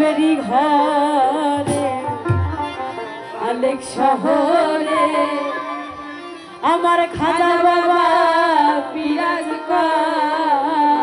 ভাবেরি ঘরে আলেক শহরে। আমার খাজা বাবা বিরাজ কর